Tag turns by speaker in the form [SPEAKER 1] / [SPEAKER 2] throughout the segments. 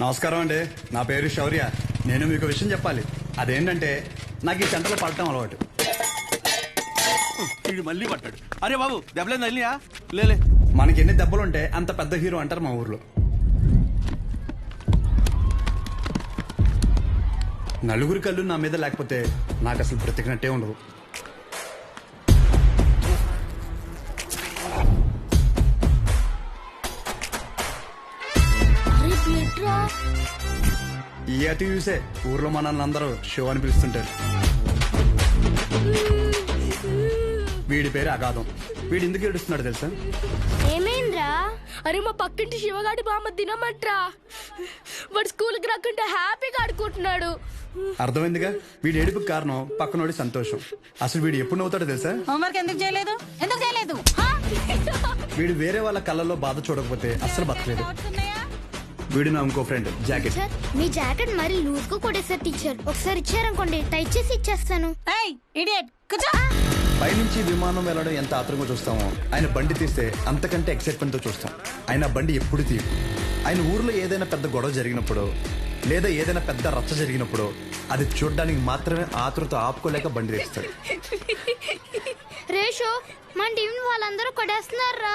[SPEAKER 1] నమస్కారం అండి. నా పేరు శౌర్య. నేను మీకు విషయం చెప్పాలి. అదేంటంటే నాకు ఈ చెంటలో పడటం అలవాటు.
[SPEAKER 2] వీడు మళ్ళీ పట్టాడు అరే బాబు దెబ్బలేదు తల్లియా లేలే
[SPEAKER 1] మనకి ఎన్ని దెబ్బలుంటే అంత పెద్ద హీరో అంటారు మా ఊర్లో. నలుగురి కళ్ళు నా మీద లేకపోతే నాకు అసలు బ్రతికినట్టే ఉండదు అతి చూసే. ఊర్లో మన అందరూ షో అని పిలుస్తుంటారు. వీడి పేరు అగాధం. వీడు ఎందుకు ఏడుస్తున్నాడు తెలుసా?
[SPEAKER 3] ఏమైందిరా? అరే మా పక్కింటి శివగాడి బామ్మ తినమంట్రా. వాడు స్కూల్కి రాకుండా హ్యాపీగా ఆడుకుంటున్నాడు.
[SPEAKER 1] అర్థమైందిగా? వీడి ఏడుపుకి కారణం పక్కనోడి సంతోషం. అసలు వీడు ఎప్పుడు నవ్వుతాడో తెలుసా?
[SPEAKER 4] హోంవర్క్ ఎందుకు చేయలేదు? ఎందుకు చేయలేదు?
[SPEAKER 3] హా?
[SPEAKER 1] వీడు వేరే వాళ్ళ కళ్ళల్లో బాధ చూడకపోతే అస్సలు బతకలేదు? వీడు నా ఇంకో ఫ్రెండ్ జాకెట్
[SPEAKER 3] సార్ మీ జాకెట్ మరి లూజ్గా కొట్టేసారు టీచర్. ఒకసారి ఇచ్చారనుకోండి టైట్ చేసి ఇచ్చేస్తాను.
[SPEAKER 4] ఏయ్ ఇడియట్ కూర్చో.
[SPEAKER 1] పైనుంచి విమానం వెళ్ళడం ఎంత ఆత్రంగా చూస్తామో ఆయన బండి తీస్తే అంతకంటే ఎక్సైట్మెంట్తో చూస్తాం. ఆయన బండి ఎప్పుడు తీయు ఆయన ఊర్లో ఏదైనా పెద్ద గొడవ జరిగినప్పుడు లేదా ఏదైనా పెద్ద రచ్చ జరిగినప్పుడు అది చూడడానికి మాత్రమే ఆతృత ఆపుకోలేక బండి తీస్తాడు
[SPEAKER 3] రేషో మన టీం వాళ్ళందరూ కొట్టేస్తున్నారా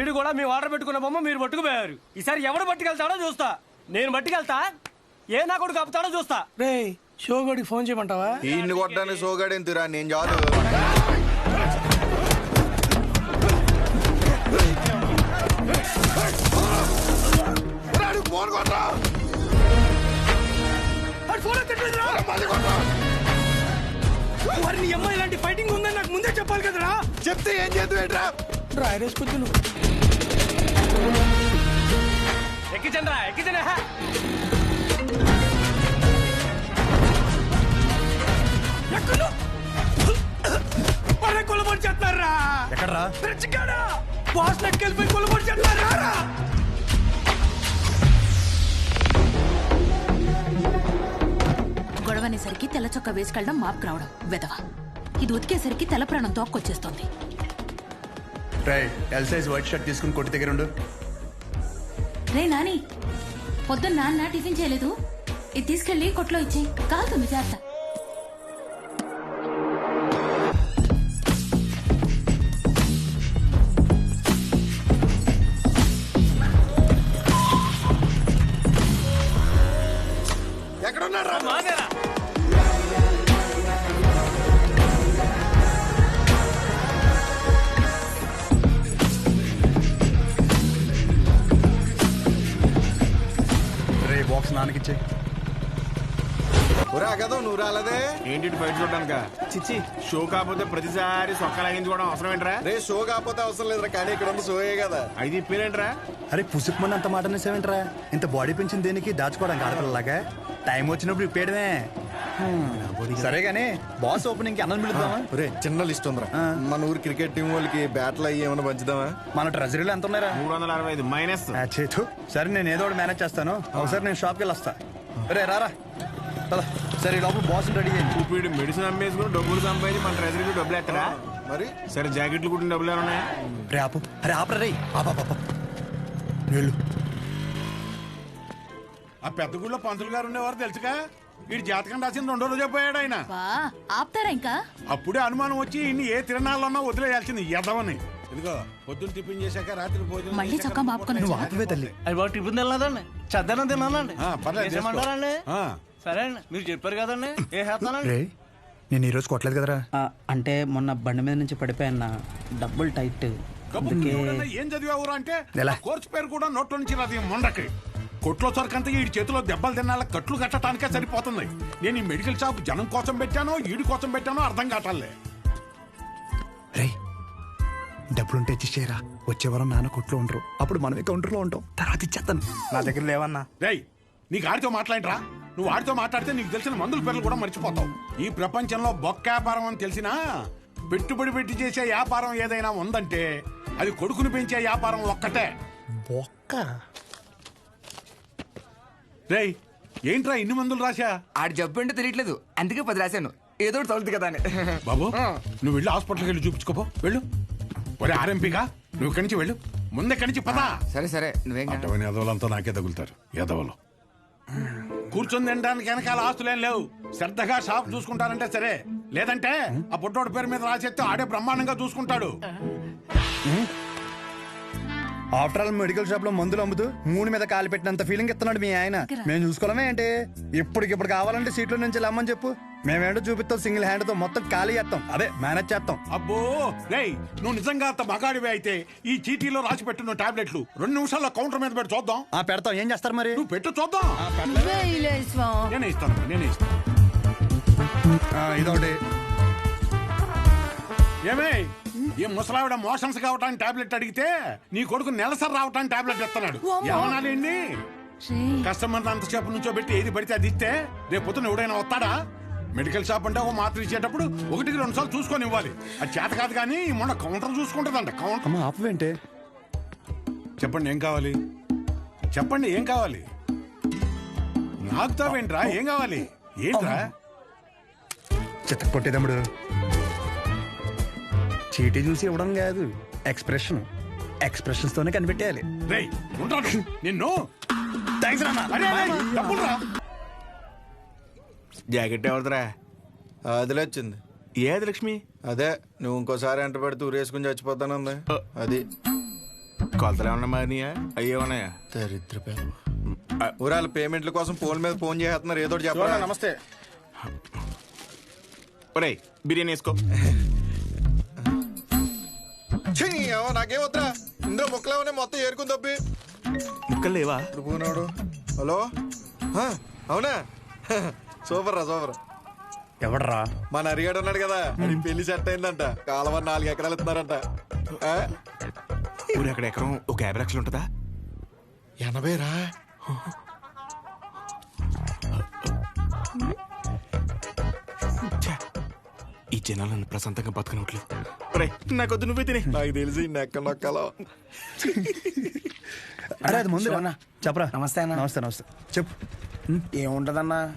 [SPEAKER 5] నీడు కూడా మీ ఆర్డర్ పెట్టుకున్న బొమ్మ మీరు పట్టుకుపోయారు. ఈసారి ఎవడు పట్టుకెళ్తాడో చూస్తా. నేను పట్టుకెళ్తా. ఏ నా కొడుకు కప్పుతాడో చూస్తా.
[SPEAKER 6] రే షోగోడికి ఫోన్ చేయమంటావా?
[SPEAKER 7] ఈయన్ని కొట్టడానికి సోగాడేంతురా నేను చాలు ఫోన్ కొట్టరా?
[SPEAKER 5] మరి నీ అమ్మాయి ఇలాంటి ఫైటింగ్ ఉందని నాకు ముందే చెప్పాలి కదరా.
[SPEAKER 7] చెప్తే ఏం చేద్దాం
[SPEAKER 5] ఎక్కిచండ్రా ఎక్కిచండి ఎక్కడు అరే కొలబడి చేస్తున్నారా?
[SPEAKER 1] ఎక్కడ్రా?
[SPEAKER 5] రెచ్చికాడా బాస్ నెక్కెళ్ళిపోయి కొలబడి చేస్తున్నారా?
[SPEAKER 4] గొడవనేసరికి తెల్ల చొక్క వేసుకెళ్ళడం మాపుకు రావడం వెదవ ఇది ఉతికేసరికి తెల్ల ప్రాణం తోక్కొచ్చేస్తుంది.
[SPEAKER 1] రై ఎల్ సైజ్ వైట్ షర్ట్ తీసుకుని కొట్టి దగ్గర ఉండు.
[SPEAKER 4] రే నాని పొద్దున్న నాన్న టిఫిన్ చేయలేదు. ఇది తీసుకెళ్ళి కొట్లో ఇచ్చి కాలుతుంది జాగ్రత్త.
[SPEAKER 7] నువ్వు రాలేదే?
[SPEAKER 8] ఏంటి బయట చూడడానిక? చిచ్చి. షో కాకపోతే ప్రతిసారి సొక్క లాగించుకోవడం అవసరం ఏంట్రా?
[SPEAKER 7] రే షో కాకపోతే అవసరం లేదురా కానీ ఇక్కడ ఉన్న షోయే కదా.
[SPEAKER 8] ఐదు ఇప్పేరేంట్రా
[SPEAKER 1] అరే పుసుకుమని అంత మాట అనేసేవేంట్రా? ఇంత బాడీ పెంచింది దేనికి దాచుకోవడానికి ఆడపిల్లలాగా? టైం వచ్చినప్పుడు ఇప్పేయడమే. సరే గానీ బాస్ ఓపెనింగ్కి అన్నం పిలుద్దామా
[SPEAKER 7] ఒరే చిన్న లిస్ట్ ఉందిరా. మన ఊరు క్రికెట్ టీం వాళ్ళకి బ్యాట్లు అయ్యి ఏమైనా పంచుదామా?
[SPEAKER 1] మన ట్రెజరీలో ఎంత ఉన్నారా
[SPEAKER 8] మూడు వందల అరవై ఐదు మైనస్.
[SPEAKER 1] చేతు. సరే నేను ఏదో ఒకటి మేనేజ్ చేస్తాను. ఒకసారి నేను షాప్కి వెళ్ళి వస్తా రే రారా. పద. సరే లోపల బాస్ రెడీ చేయండి.
[SPEAKER 8] వీడు మెడిసిన్ అమ్మేసుకుని డబ్బులు సంపాదించి మన ట్రెజరీకి డబ్బులు ఎత్తరా
[SPEAKER 7] మరి?
[SPEAKER 8] సరే జాకెట్లు కుట్టిన డబ్బులు ఏమన్నా
[SPEAKER 1] రే ఆపు. అరే ఆపరా రే. ఆపా పాప వెళ్ళు.
[SPEAKER 8] ఆ పెద్ద గుళ్ళో పంతులు గారు ఉండేవారు తెలుసుగా? వీడి జాతకం రాసిన రెండో రోజే పోయాడు ఆయన.
[SPEAKER 4] బా ఆపుతారా ఇంకా?
[SPEAKER 8] అప్పుడే అనుమానం వచ్చి ఇన్ని ఏ తిరణాలన్నా వదిలేయాల్సింది ఎదవని ఇదిగో పొద్దున్న టిఫిన్ చేశాక రాత్రి భోజనం
[SPEAKER 4] మళ్ళీ చొక్కా మాపుకొని
[SPEAKER 1] నువ్వు? ఆపవే తల్లి.
[SPEAKER 2] అది బాగా టిఫిన్ తినలేదండి. చద్దనం తినాలండి.
[SPEAKER 8] పర్లేదు.
[SPEAKER 2] సరే అండి మీరు చెప్పారు కదండి. ఏ చేస్తానండి
[SPEAKER 1] రే నేను ఈ రోజు కొట్టలేదు కదరా.
[SPEAKER 9] ఆ, అంటే మొన్న బండి మీద నుంచి పడిపోయాన్న డబ్బులు టైట్.
[SPEAKER 8] కబుర్లు
[SPEAKER 9] అందుకే
[SPEAKER 8] ఎవడన్నా ఏం చదివావురా అంటే?
[SPEAKER 1] ఎలా?
[SPEAKER 8] ఆ కోర్సు పేరు కూడా నోట్లో నుంచి రాదు ఈ మొండకి. కొట్లో సరికంతా ఈ చేతిలో దెబ్బలు తినాల కట్లు కట్టడానికే సరిపోతుంది. నేను ఈ మెడికల్ షాప్ జనం కోసం పెట్టానో ఈడి కోసం పెట్టానో అర్థం కావట్లే.
[SPEAKER 1] రే డబ్బులుంటే ఇచ్చేరా వచ్చే వారం నాన్న కొట్లో ఉండరు. అప్పుడు మనమే కౌంటర్లో ఉంటాం. తర్వాత ఇచ్చేస్తాను
[SPEAKER 6] నా దగ్గర లేవన్నా.
[SPEAKER 8] రేయ్ నీకు ఆడితో మాట్లాడరా? నువ్వు ఆడితో మాట్లాడితే నీకు తెలిసిన మందుల పేర్లు కూడా మర్చిపోతావు. ఈ ప్రపంచంలో బొక్క వ్యాపారం అని తెలిసినా పెట్టుబడి పెట్టి చేసే వ్యాపారం ఏదైనా ఉందంటే అది కొడుకుని పెంచే వ్యాపారం ఒక్కటే.
[SPEAKER 6] బొక్క?
[SPEAKER 8] రేయ్ ఏంట్రా ఇన్ని మందులు రాశా?
[SPEAKER 10] ఆడు జబ్బు అంటే తెలియట్లేదు. అందుకే పది రాశాను. ఏదో తగులుతుంది కదా అని.
[SPEAKER 8] బాబు నువ్వు వెళ్ళి హాస్పిటల్కి వెళ్ళి చూపించుకోపో. వెళ్ళు. ఒరే ఆర్ఎంపీగా నువ్వు ఇక్కడి నుంచి వెళ్ళు. ముందే ఇక్కడి నుంచి పదా.
[SPEAKER 10] సరే సరే. నువ్వేం.
[SPEAKER 8] అటువంటి ఎదవలంతా నాకే తగులుతారు. ఎదవలు కూర్చొని తినడానికి వెనకాల ఆస్తులేం లేవు. శ్రద్ధగా షాప్ చూసుకుంటారంటే సరే. లేదంటే ఆ పుట్టోడు పేరు మీద రాసేస్తే ఆడే బ్రహ్మాండంగా చూసుకుంటాడు.
[SPEAKER 1] ఆఫ్టర్ ఆల్ మెడికల్ షాప్లో మందులు అమ్ముతూ మూడు మీద కాలు పెట్టినంత ఫీలింగ్ ఇస్తున్నాడు మీ ఆయన. మేము చూసుకోవడమే ఏంటి? ఇప్పటికిప్పుడు కావాలంటే సీట్లో నుంచి లమ్మని చెప్పు. మేమేంటో చూపిస్తాం సింగిల్ హ్యాండ్తో మొత్తం ఖాళీ చేస్తాం. అదే మేనేజ్ చేస్తాం.
[SPEAKER 8] అబ్బో రేయ్ నువ్వు నిజంగా అంత మగాడివి అయితే ఈ చీటీలో రాసి పెట్టిన టాబ్లెట్లు రెండు నిమిషాల్లో కౌంటర్ మీద పెట్టి చూద్దాం.
[SPEAKER 1] ఆ పెడతాం. ఏం చేస్తారు మరి?
[SPEAKER 8] నువ్వు పెట్టు చూద్దాం. నేనే ఇస్తాను నేనే ఇస్తాను.
[SPEAKER 1] ఇదొకటి.
[SPEAKER 8] ఏమే ఈ ముసలావిడ మోషన్స్ కావటానికి టాబ్లెట్ అడిగితే నీ కొడుకు నెలసరి రావటానికి టాబ్లెట్ ఇస్తున్నాడు. ఏమనాలండి కస్టమర్ అంతసేపు నుంచో పెట్టి ఏది పడితే అది ఇస్తే రేపు పొద్దున ఎవడైనా వస్తాడా? మెడికల్ షాప్ అంటే ఒక మాత్ర ఇచ్చేటప్పుడు ఒకటికి రెండు సార్లు చూసుకొని ఇవ్వాలి. అది చేత కాదు కానీ మొన్న కౌంటర్ చూసుకుంటుందంట. కౌంటర్
[SPEAKER 1] అమ్మ ఆపవేంటే
[SPEAKER 8] చెప్పండి ఏం కావాలి? చెప్పండి ఏం కావాలి? నాకుతావేంట్రా ఏం కావాలి? ఏంట్రా?
[SPEAKER 1] చిత్త కొట్టేదమ్ముడు చీటీ చూసి ఇవ్వడం కాదు ఎక్స్ప్రెషన్ ఎక్స్ప్రెషన్స్ తోనే కనిపెట్టేయాలి.
[SPEAKER 8] రేయ్ ఉంటాను నిన్ను.
[SPEAKER 1] థ్యాంక్స్ రానా
[SPEAKER 8] అరే అరే, డబ్బులురా
[SPEAKER 7] జాకెట్ ఎవరిదిరా? వచ్చింది.
[SPEAKER 8] ఏది లక్ష్మి?
[SPEAKER 7] అదే నువ్వు ఇంకోసారి ఎంట పెడితే ఊరేసుకుని చచ్చిపోతానుంది అది.
[SPEAKER 8] కొలతలు ఏమన్నా మారినాయా? అయ్యేమన్నాయా
[SPEAKER 7] దరిద్ర ఊరాల పేమెంట్ల కోసం ఫోన్ మీద ఫోన్ చేస్తున్నారు ఏదో చెప్పాలా
[SPEAKER 6] నమస్తే.
[SPEAKER 8] ఒరేయ్ బిర్యానీ వేసుకో.
[SPEAKER 7] నాకేం వద్దా ఇందులో ముక్కలేమనే మొత్తం ఏరుకుని తప్పి.
[SPEAKER 8] ముక్కలు లేవా?
[SPEAKER 7] ఇప్పుడు పోనాడు. హలో? హ, అవునా? సూపర్ రా సూపర్.
[SPEAKER 1] ఎవడరా
[SPEAKER 7] మన అరిగాడు ఉన్నాడు కదా అది పెళ్ళి సెట్ అయిందంట. కాలువ నాలుగు ఎకరాలు ఇస్తున్నారంట. ఆ?
[SPEAKER 8] ఊరు అక్కడ ఎకరం? ఒక యాభై లక్షలు ఉంటుందా?
[SPEAKER 7] ఎనభై రా
[SPEAKER 8] ఈ జనాలు నన్ను ప్రశాంతంగా బతకనట్లు ఒరేయ్ నాకొద్దు నువ్వే తినే.
[SPEAKER 7] నాకు తెలిసి నెక్క నొక్కలో.
[SPEAKER 1] అరే అది ముందు. చెప్పరా?
[SPEAKER 6] నమస్తే అన్న.
[SPEAKER 1] నమస్తే నమస్తే. చెప్పు.
[SPEAKER 6] ఏముంటదన్నా?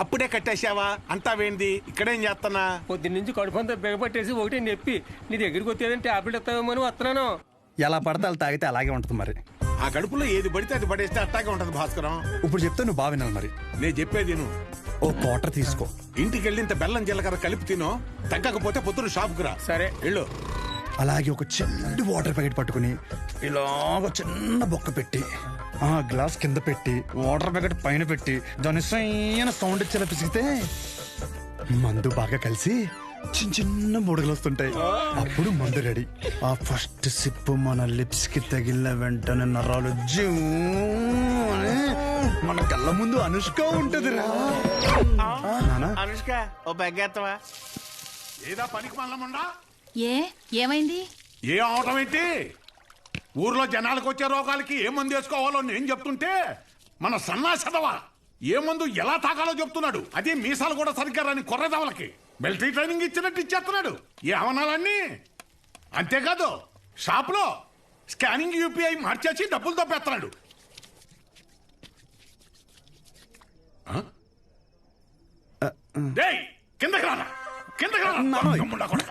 [SPEAKER 8] అప్పుడే కట్టేశావా? అంతా వేంది. ఇక్కడేం చేస్తానా
[SPEAKER 5] పొద్దున్న నుంచి కడుపంతా బిగపట్టేసి ఒకటి చెప్పి నీ దగ్గరికి వచ్చేదని టాబ్లెట్ ఇస్తావేమో అని వస్తున్నాను.
[SPEAKER 1] ఎలా పడితే అలా తాగితే అలాగే ఉంటుంది మరి.
[SPEAKER 8] ఆ కడుపులో ఏది పడితే అది పడేస్తే అట్టాగే ఉంటది భాస్కరం.
[SPEAKER 1] ఇప్పుడు చెప్తే నువ్వు బాగా వినాలి మరి.
[SPEAKER 8] నేను చెప్పేది నువ్వు
[SPEAKER 1] ఓ క్వార్టర్ తీసుకో.
[SPEAKER 8] ఇంటికి వెళ్ళి ఇంత బెల్లం జీలకర్ర కలిపి తినో తగ్గకపోతే పొద్దున షాప్కి రా.
[SPEAKER 5] సరే.
[SPEAKER 8] వెళ్ళు.
[SPEAKER 1] అలాగే ఒక చిన్న వాటర్ ప్యాకెట్ పట్టుకుని ఇలాగ చిన్న బొక్క పెట్టి ఆ గ్లాస్ కింద పెట్టి వాటర్ ప్యాకెట్ పైన పెట్టి దాని సైన సౌండ్ ఇచ్చేలా పిసిగితే మందు బాగా కలిసి చిన్న చిన్న బుడగలు వస్తుంటాయి. అప్పుడు మందు రెడీ. ఆ ఫస్ట్ సిప్ మన లిప్స్కి తగిలిన వెంటనే నరాలు జూ మన కళ్ళ ముందు అనుష్క ఉంటది రా
[SPEAKER 2] అనుష్క ఓ బెగ్గేత్తవా?
[SPEAKER 8] ఏదా పనికి
[SPEAKER 4] ఏ ఏమైంది?
[SPEAKER 8] ఏ అవటం ఏంటి? ఊర్లో జనాలకు వచ్చే రోగాలకి ఏ మందు వేసుకోవాలో నేను చెప్తుంటే మన సన్నాసదవా ఏ మందు ఎలా తాగాలో చెప్తున్నాడు? అదే మీసాలు కూడా సరిగ్గా రాని కొర్రదవలకి. మిలిటరీ ట్రైనింగ్ ఇచ్చినట్టు ఇచ్చేస్తున్నాడు. ఏ అవనాలన్నీ? అంతేకాదు షాప్లో స్కానింగ్ యూపీఐ మార్చేసి డబ్బులు తప్పేస్తున్నాడు. కిందకి రారా. కిందకి కొడక.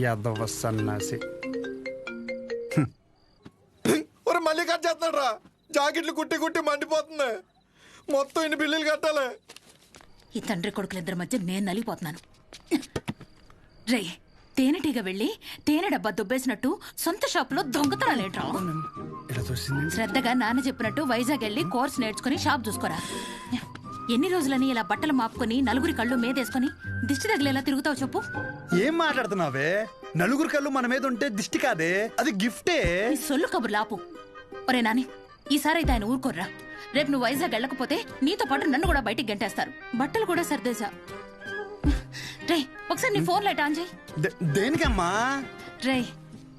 [SPEAKER 1] యాదవ సన్నాసి
[SPEAKER 7] ఒరే మళ్ళీ కట్ చేస్తున్నాడు రా జాకెట్లు కుట్టి కుట్టి మండిపోతుంది మొత్తం ఇన్ని బిల్లులు కట్టాలి
[SPEAKER 4] ఈ తండ్రి కొడుకులిద్దరి మధ్య నేను నలిగిపోతున్నాను రే తేనెటీగ వెళ్ళి తేనె డబ్బా దుబ్బేసినట్టు సొంత షాపులో దొంగతనాలేట్రా శ్రద్ధగా నాన్న చెప్పినట్టు వైజాగ్ వెళ్ళి కోర్స్ నేర్చుకుని షాప్ చూసుకోరా ఎన్ని రోజులని ఇలా బట్టలు మాపుకొని నలుగురి కళ్ళు మీదేసుకొని దిష్టి తగిలేలా తిరుగుతావు చెప్పు?
[SPEAKER 1] ఏం మాట్లాడుతున్నావే? నలుగురు కళ్ళు మన మీద ఉంటే దిష్టి కాదే? అది గిఫ్టే?
[SPEAKER 4] నీ సొల్లు కబుర్లు ఆపు. ఒరే నాని ఈసారి అయితే ఆయన ఊరుకోర్రా. రేపు నువ్వు వైజాగ్ వెళ్ళకపోతే నీతో పాటు నన్ను కూడా బయటికి గంటేస్తారు. బట్టలు కూడా సర్దేశా. రే ఒకసారి నీ ఫోన్ లైట్ ఆన్ చేయి.
[SPEAKER 1] దే- దేనికమ్మా?
[SPEAKER 4] రే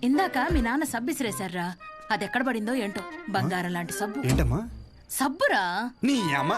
[SPEAKER 4] ఇందాక మీ నాన్న సబ్బు ఇసిరేశారా? అది ఎక్కడ పడిందో ఏంటో? బంగారం లాంటి సబ్బు.
[SPEAKER 1] ఏంటమ్మా?
[SPEAKER 4] సబ్బురా?
[SPEAKER 1] నీ అమ్మ